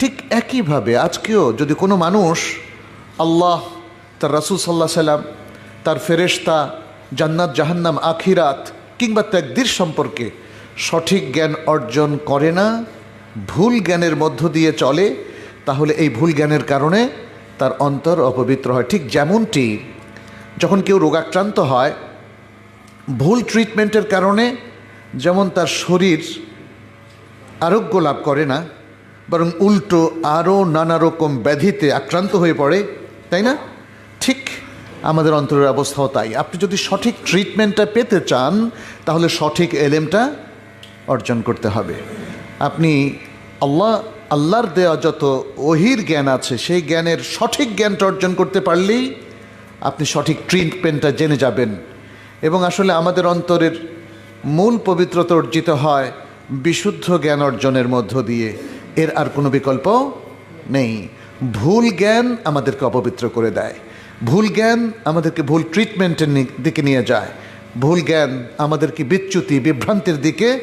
ঠিক একইভাবে আজকেও যদি কোনো মানুষ আল্লাহ, তার রাসুল সাল্লাহ সাল্লাম, তার ফেরেশতা, জান্নাত, জাহান্নাম, আখিরাত কিংবা ত্যাগদির সম্পর্কে সঠিক জ্ঞান অর্জন করে না, ভুল জ্ঞানের মধ্য দিয়ে চলে, তাহলে এই ভুল জ্ঞানের কারণে তার অন্তর অপবিত্র হয়। ঠিক যেমনটি যখন কেউ রোগাক্রান্ত হয়, ভুল ট্রিটমেন্টের কারণে যেমন তার শরীর আরোগ্য লাভ করে না বরং উল্টো আরও নানা রকম ব্যাধিতে আক্রান্ত হয়ে পড়ে, তাই না? ঠিক আমাদের অন্তরের অবস্থাও তাই। আপনি যদি সঠিক ট্রিটমেন্টটা পেতে চান, তাহলে সঠিক এলেমটা অর্জন করতে হবে। আপনি আল্লাহ, আল্লাহর দেওয়া যত অহির জ্ঞান আছে, সেই জ্ঞানের সঠিক জ্ঞানটা অর্জন করতে পারলেই আপনি সঠিক ট্রিটমেন্টটা জেনে যাবেন। এবং আসলে আমাদের অন্তরের মূল পবিত্রতা অর্জিত হয় বিশুদ্ধ জ্ঞান অর্জনের মধ্য দিয়ে। এর আর কোনো বিকল্প নেই। ভুল জ্ঞান আমাদেরকে অপবিত্র করে দেয়। ভুল জ্ঞান আমাদেরকে ভুল ট্রিটমেন্টের দিকে নিয়ে যায়। ভুল জ্ঞান আমাদেরকে বিচ্যুতি, বিভ্রান্তির দিকে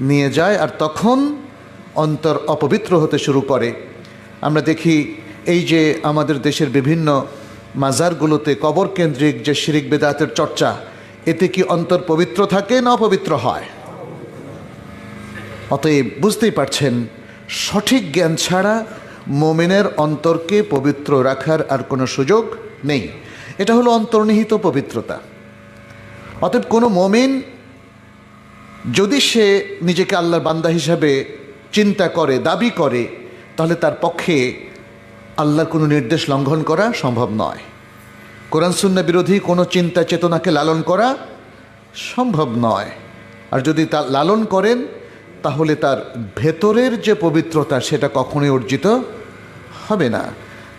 নিয়ে যায় আর তখন অন্তর অপবিত্র হতে শুরু করে। আমরা দেখি এই যে আমাদের দেশের বিভিন্ন মাজারগুলোতে কবর কেন্দ্রিক যে শিরিক বেদাতের চর্চা, এতে কি অন্তর পবিত্র থাকে না অপবিত্র হয়? অতএব বুঝতেই পারছেন সঠিক জ্ঞান ছাড়া মোমেনের অন্তরকে পবিত্র রাখার আর কোনো সুযোগ নেই। এটা হলো অন্তর্নিহিত পবিত্রতা। অতএব কোনো মোমেন যদি সে নিজেকে আল্লাহর বান্দা হিসাবে চিন্তা করে, দাবি করে, তাহলে তার পক্ষে আল্লাহর কোনো নির্দেশ লঙ্ঘন করা সম্ভব নয়। কোরআন সুন্না বিরোধী কোনো চিন্তা চেতনাকে লালন করা সম্ভব নয়। আর যদি তা লালন করেন তাহলে তার ভেতরের যে পবিত্রতা সেটা কখনোই অর্জিত হবে না।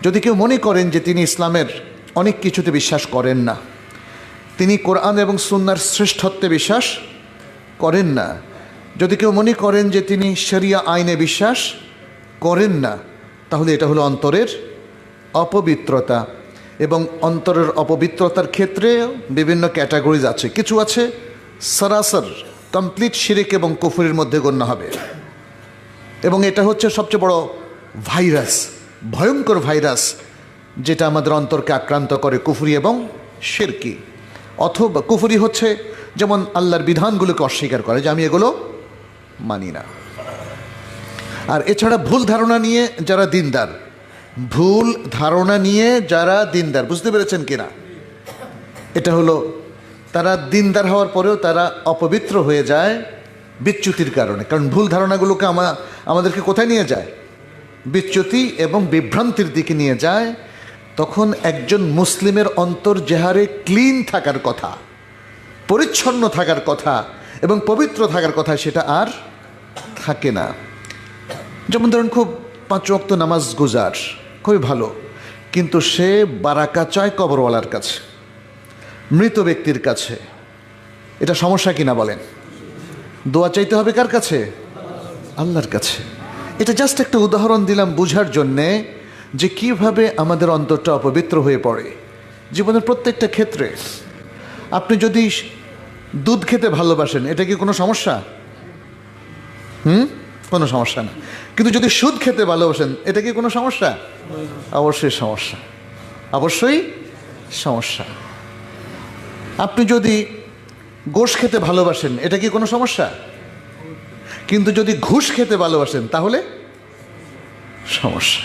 যদি কেউ মনে করেন যে তিনি ইসলামের অনেক কিছুতে বিশ্বাস করেন না, তিনি কোরআন এবং সুন্নার শ্রেষ্ঠত্বে বিশ্বাস করেন না। যদি কেউ মনে করেন যে তিনি শরিয়া আইনে বিশ্বাস করেন না, তাহলে এটা হলো অন্তরের অপবিত্রতা এবং অন্তরের অপবিত্রতার ক্ষেত্রে বিভিন্ন ক্যাটাগরিজ আছে। কিছু আছে সরাসর। কমপ্লিট শিরিক এবং কুফুরির মধ্যে গণ্য হবে। এবং এটা হচ্ছে সবচেয়ে বড় ভাইরাস, ভয়ঙ্কর ভাইরাস, যেটা আমাদের অন্তরকে আক্রান্ত করে কুফুরি এবং শিরকি। অথবা কুফুরি হচ্ছে যেমন আল্লাহর বিধানগুলোকে অস্বীকার করে যে আমি এগুলো মানি না। আর এছাড়া ভুল ধারণা নিয়ে যারা দিনদার, ভুল ধারণা নিয়ে যারা দিনদার, বুঝতে পেরেছেন কিনা? এটা হলো তারা দিনদার হওয়ার পরেও তারা অপবিত্র হয়ে যায় বিচ্যুতির কারণে। কারণ ভুল ধারণাগুলোকে আমা, আমাদেরকে কোথায় নিয়ে যায়? বিচ্যুতি এবং বিভ্রান্তির দিকে নিয়ে যায়। তখন একজন মুসলিমের অন্তর যেহারে ক্লিন থাকার কথা, পরিচ্ছন্ন থাকার কথা এবং পবিত্র থাকার কথা সেটা আর থাকে না। যেমন ধরুন খুব পাঁচ ওয়াক্ত নামাজ গুজার, খুবই ভালো। কিন্তু সে বারাকা চায় কবরওয়ালার কাছে। মৃত ব্যক্তির কাছে। এটা সমস্যা কিনা বলেন? দোয়া চাইতে হবে কার কাছে? আল্লাহর কাছে। এটা জাস্ট একটা উদাহরণ দিলাম বুঝার জন্যে যে কীভাবে আমাদের অন্তরটা অপবিত্র হয়ে পড়ে। জীবনের প্রত্যেকটা ক্ষেত্রে। আপনি যদি দুধ খেতে ভালোবাসেন, এটা কি কোনো সমস্যা? হুম? কোনো সমস্যা না। কিন্তু যদি সুদ খেতে ভালোবাসেন, এটা কি কোনো সমস্যা? অবশ্যই সমস্যা। অবশ্যই সমস্যা। আপনি যদি গোশ খেতে ভালোবাসেন, এটা কি কোনো সমস্যা? কিন্তু যদি ঘুষ খেতে ভালোবাসেন, তাহলে সমস্যা।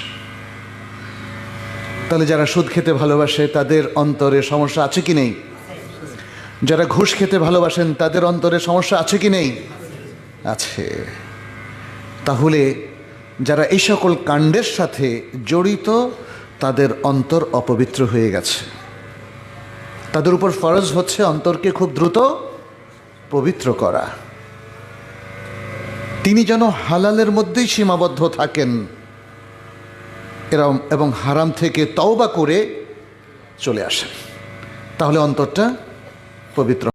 তাহলে যারা সুদ খেতে ভালোবাসে, তাদের অন্তরে সমস্যা আছে কি নেই? যারা ঘুষ খেতে ভালোবাসেন, তাদের অন্তরে সমস্যা আছে কি নেই? আছে। তাহলে যারা এই সকল কাণ্ডের সাথে জড়িত, তাদের অন্তর অপবিত্র হয়ে গেছে। তাদের উপর ফরজ হচ্ছে অন্তরকে খুব দ্রুত পবিত্র করা। তিনি যেন হালালের মধ্যেই সীমাবদ্ধ থাকেন। এরম এবং হারাম থেকে তওবা করে চলে আসেন। তাহলে অন্তরটা পবিত্র